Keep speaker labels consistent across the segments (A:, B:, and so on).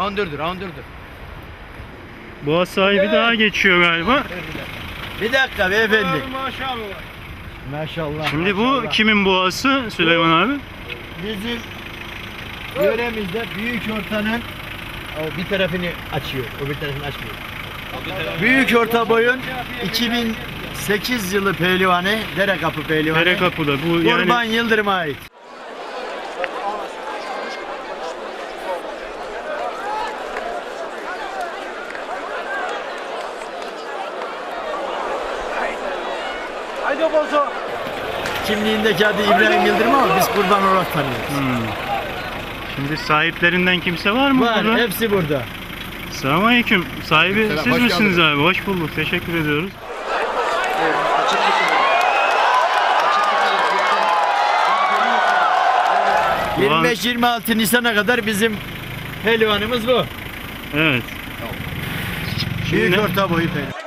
A: Andırdır, andırdır.
B: Boğa sahibi daha geçiyor galiba.
A: Bir dakika beyefendi.
C: Maşallah.
A: Maşallah.
B: Şimdi bu
A: maşallah.
B: kimin boğası Süleyman abi?
A: Bizim yöremizde büyük ortanın o bir tarafını açıyor, öbür tarafını açmıyor. Büyük orta boyun 2008 yılı pehlivanı, Dere Kapı pehlivanı.
B: Dere kapıda bu
A: Kurban
B: yani
A: Yıldırım'a ait. Kimliğindeki adı İbrahim Yıldırım ama biz kurban olarak tanıyoruz.
B: Hmm. Şimdi sahiplerinden kimse var mı
A: Var,
B: burada?
A: hepsi burada.
B: Selamünaleyküm. Sahibi
D: Selam,
B: siz
D: hoş
B: misiniz
D: geldiniz.
B: abi? Hoş bulduk. Teşekkür ediyoruz. Ulan-
A: 25-26 Nisan'a kadar bizim pehlivanımız bu.
B: Evet.
A: Büyük
B: Şimdi
A: orta boyu pehlivan.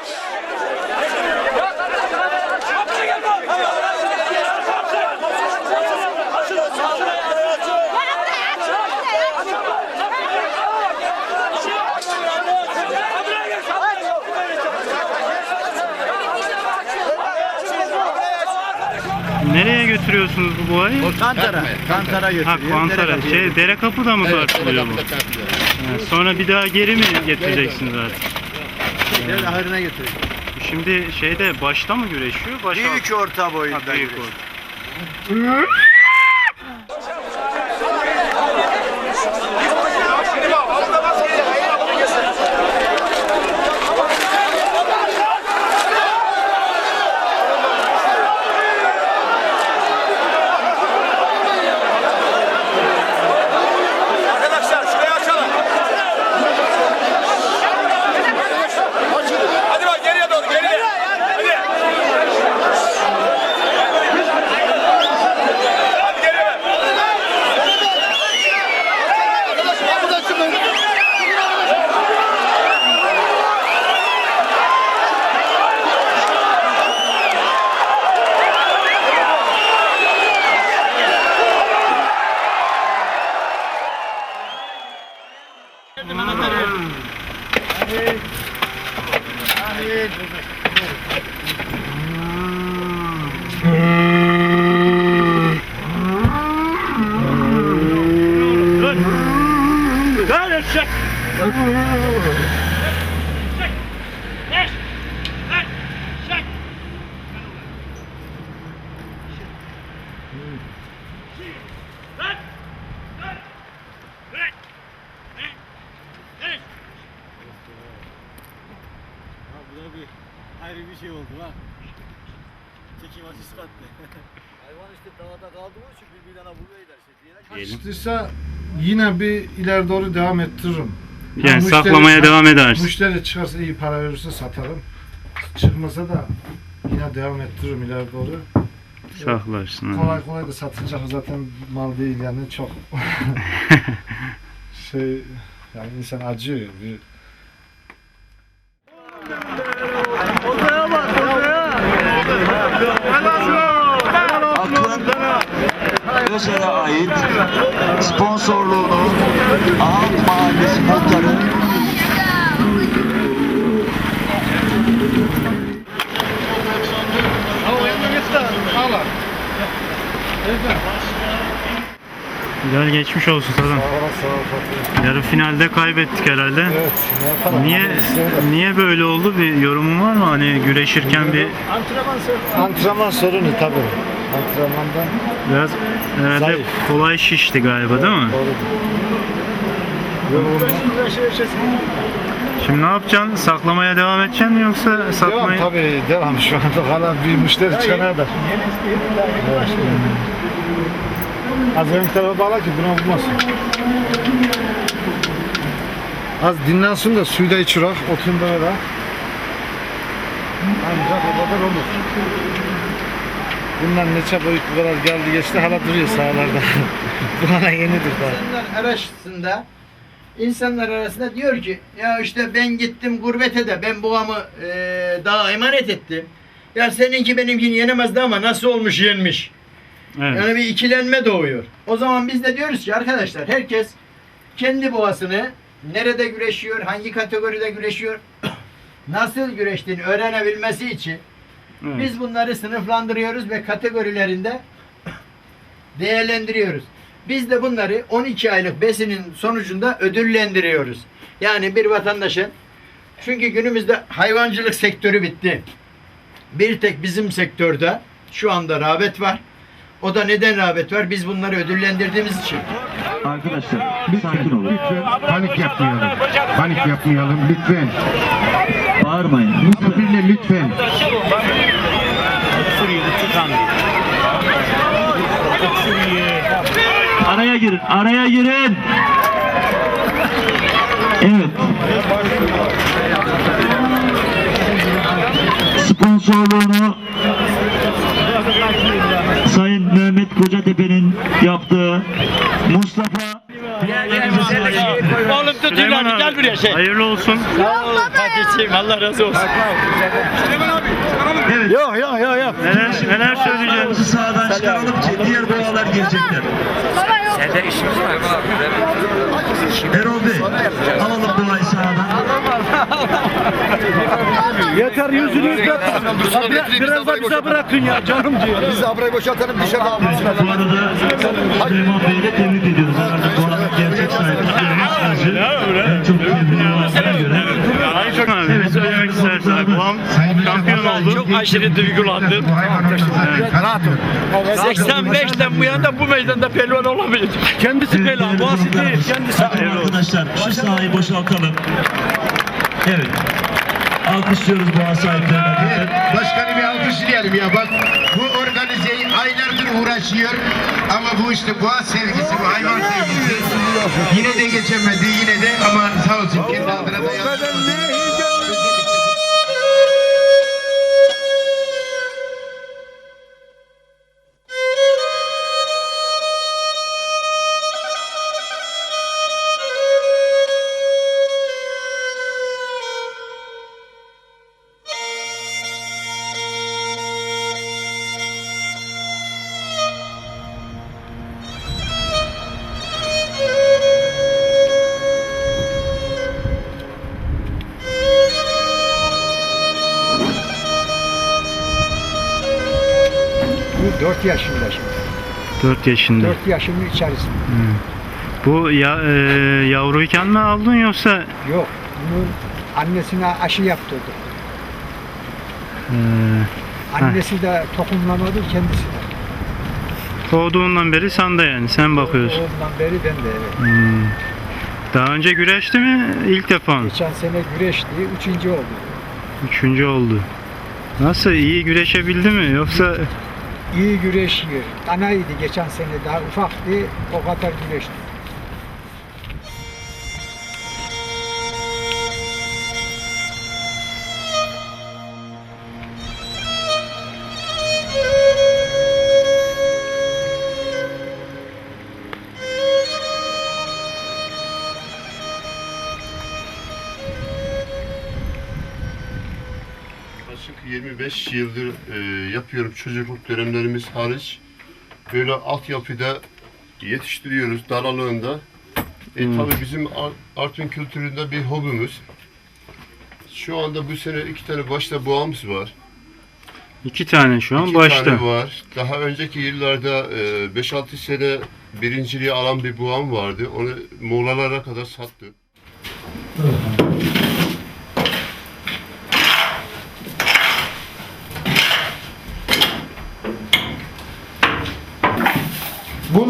B: Nereye götürüyorsunuz bu boğayı?
A: Kantara, Kantara
B: Ha
A: götürüyor.
B: Kuantara. Şey dere kapıda mı
D: Evet,
B: tartılıyor bu?
D: kapıda tartılıyor.
B: Ha, Sonra bir daha geri mi getireceksiniz artık?
A: götürüyor. Dere ahırına götürüyor.
B: Şimdi şeyde başta mı güreşiyor? Baş
A: Büyük orta boyunda.
B: Ha, büyük
A: güreş.
C: Arkadaşlar şurayı açalım. Hadi bak geriye doğru geriye. Hadi. Hadi geriye ver.
E: Bu da bir ayrı bir şey oldu ha. Çekim açısı kattı. Hayvan işte dağda kaldığı için birbirine vuruyorlar şey diyerek.
B: Diyelim.
F: Açtıysa yine bir ileri doğru devam ettiririm.
B: Yani
F: müşteri-
B: saklamaya devam edersin.
F: Müşteri çıkarsa iyi para verirse satarım. Çıkmasa da yine devam ettiririm ileri doğru.
B: Saklarsın.
F: Kolay kolay da satılacak zaten mal değil yani çok şey yani insan acıyor. Bir,
G: Özer'e ait sponsorluğunu Ahant Mahallesi Muhtarı
B: Güzel geçmiş olsun Sadan. Yarı finalde kaybettik herhalde.
F: evet ne yapalım?
B: Niye niye böyle oldu? Bir yorumun var mı? Hani güreşirken bir
F: Antrenman sorunu tabii. Antrenmandan
B: biraz herhalde
F: Zayıf.
B: kolay şişti galiba değil mi?
F: Yorulma.
B: Şimdi ne yapacaksın? Saklamaya devam edeceksin mi yoksa
F: Devam
B: satmayı?
F: tabii devam şu anda hala bir müşteri çıkana kadar. Evet. Az ön tarafa bağla ki buna vurmasın. Az dinlensin de suyu da içirak, otun da öyle. Ancak o kadar olur. Bundan ne çabuk bu kadar geldi geçti hala duruyor sahalarda. bu hala yenidir daha.
A: İnsanlar arasında insanlar arasında diyor ki ya işte ben gittim gurbete de ben babamı eee daha emanet ettim. Ya seninki benimkini yenemezdi ama nasıl olmuş yenmiş.
B: Evet.
A: Yani bir ikilenme doğuyor. O zaman biz de diyoruz ki arkadaşlar herkes kendi boğasını
H: nerede güreşiyor, hangi kategoride güreşiyor, nasıl güreştiğini öğrenebilmesi için
B: Evet.
H: biz bunları sınıflandırıyoruz ve kategorilerinde değerlendiriyoruz. Biz de bunları 12 aylık besinin sonucunda ödüllendiriyoruz. Yani bir vatandaşın çünkü günümüzde hayvancılık sektörü bitti. Bir tek bizim sektörde şu anda rağbet var. O da neden rağbet var? Biz bunları ödüllendirdiğimiz için.
G: Arkadaşlar bir sakin olun.
I: Panik yapmayalım. Panik yapmayalım lütfen.
G: Bağırmayın.
I: Misafirle lütfen.
G: Araya girin, araya girin. Evet. Sponsorluğunu Sayın Mehmet Kocatepe'nin yaptığı Mustafa
A: Oğlum tut
B: Süleyman
A: Gel
B: abi,
A: buraya şey.
B: hayırlı olsun.
A: Sağ ol Fatih'ciğim. Allah razı olsun.
G: Evet.
A: Yok yok yok yok.
B: Neler, neler söyleyeceksin?
G: Ayağımızı sağdan çıkaralım ki diğer boğalar gelecekler. Erol Bey, alalım boğayı sağdan.
A: Yeter yüzünüzde. Biraz da bize bırakın ya canım diyor.
F: Biz abrayı boşaltalım dışarıda abi.
G: Bu arada Süleyman Bey'i de tebrik ediyoruz. Artık boğanın gerçek sahibi Süleyman çok tebrik göre.
B: Abi ne söylemek? Babam şampiyon oldu.
A: Çok aşırı duygulandım. 85'ten bu yana bu meydanda pelvan olamayacak. Kendisi pelvan, bu asit değil. Kendisi.
G: Tamam arkadaşlar şu sahayı boşaltalım. Evet. Alkışlıyoruz boğa sahiplerine.
D: Başkanı bir alkışlayalım ya bak bu organizeyi aylardır uğraşıyor ama bu işte boğa sevgisi bu hayvan sevgisi yine de geçemedi yine de ama sağ olsun kendi adına da
H: 4 yaşında şimdi.
B: 4 yaşında.
H: 4 yaşının içerisinde.
B: Bu ya, e, yavruyken mi aldın yoksa
H: Yok. Bunun annesine aşı yaptırdık.
B: e,
H: Annesi de tohumlamadı kendisi de.
B: doğduğundan beri sanda yani sen bakıyorsun.
H: Ondan beri ben de evet.
B: Hmm. Daha önce güreşti mi? İlk defa mı?
H: Geçen sene güreşti. Üçüncü oldu.
B: Üçüncü oldu. Nasıl iyi güreşebildi mi yoksa
H: İyi güreşiyor. Danaydı geçen sene daha ufaktı. O kadar güreşti.
J: 25 yıldır e, yapıyorum çocukluk dönemlerimiz hariç. Böyle altyapıda yetiştiriyoruz daralığında. E,
B: Hmm.
J: Tabii bizim Ar- Artvin kültüründe bir hobimiz. Şu anda bu sene iki tane başta boğamız var.
B: iki tane şu an
J: İki
B: başta?
J: tane var. Daha önceki yıllarda e, 5-6 sene birinciliği alan bir boğam vardı. Onu Moğollara kadar sattık.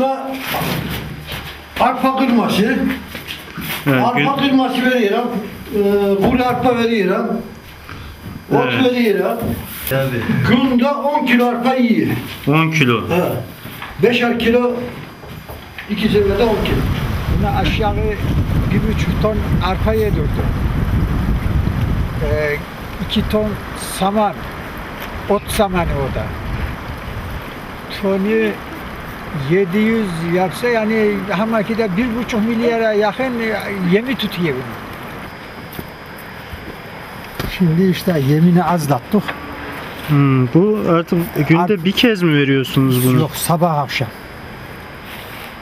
F: Buna arpa kırması,
B: Evet,
F: arpa
B: gü-
F: kırması veriyorum. Ee, kuru arpa veriyorum. Ot
B: Evet.
F: veriyorum. Günde 10 kilo arpa yiyor.
B: 10 kilo.
F: He. Beşer kilo, iki seferde 10 kilo.
H: Buna aşağı bir buçuk ton arpa yedirdim. Ee, iki ton saman, ot samanı o da. Tonu 700 yapsa yani Hamaki'de bir buçuk milyara yakın yemi tutuyor bunu. Şimdi işte yemini azlattık.
B: Hmm, bu artık günde bir kez mi veriyorsunuz bunu?
H: Yok sabah akşam.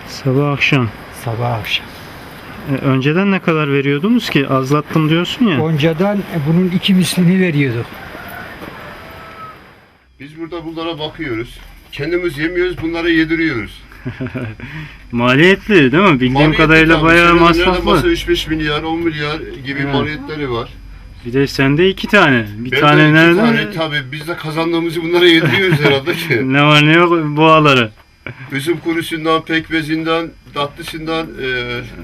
B: Sabah akşam.
H: Sabah akşam.
B: E, önceden ne kadar veriyordunuz ki? Azlattım diyorsun ya.
H: Önceden e, bunun iki mislini veriyorduk.
J: Biz burada bunlara bakıyoruz. Kendimiz yemiyoruz, bunlara yediriyoruz.
B: Maliyetli değil mi? Bildiğim
J: Maliyetli
B: kadarıyla
J: tabii.
B: bayağı
J: bahsediyor,
B: masraflı.
J: 3-5 milyar, 10 milyar gibi
B: Evet.
J: maliyetleri var.
B: Bir de sende iki tane. Bir
J: Ben de
B: tane
J: iki
B: nerede?
J: Tane, tabii biz de kazandığımızı bunlara yediriyoruz herhalde ki.
B: Ne var ne yok boğaları.
J: Üzüm kurusundan, pekmezinden, tatlısından, e,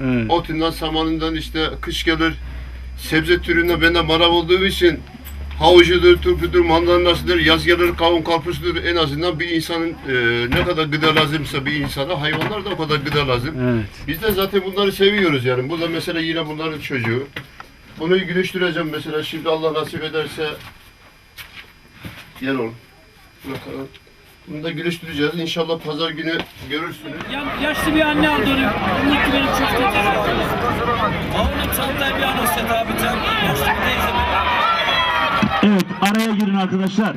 B: Evet.
J: otundan, samanından işte kış gelir. Sebze türünden ben de marav olduğum için havucudur, turpudur, mandalinasıdır, yaz gelir kavun karpuzdur. En azından bir insanın e, ne kadar gıda lazımsa bir insana hayvanlar da o kadar gıda lazım.
B: Evet.
J: Biz de zaten bunları seviyoruz yani. Bu da mesela yine bunların çocuğu. Bunu gülüştüreceğim mesela şimdi Allah nasip ederse gel oğlum. Bakalım. Bunu da gülüştüreceğiz. İnşallah pazar günü görürsünüz.
C: yaşlı bir anne aldı onu. Umutlu benim çok kötü. Oğlum çantayı bir an o set abi. Yaşlı bir teyze.
G: Evet araya girin arkadaşlar.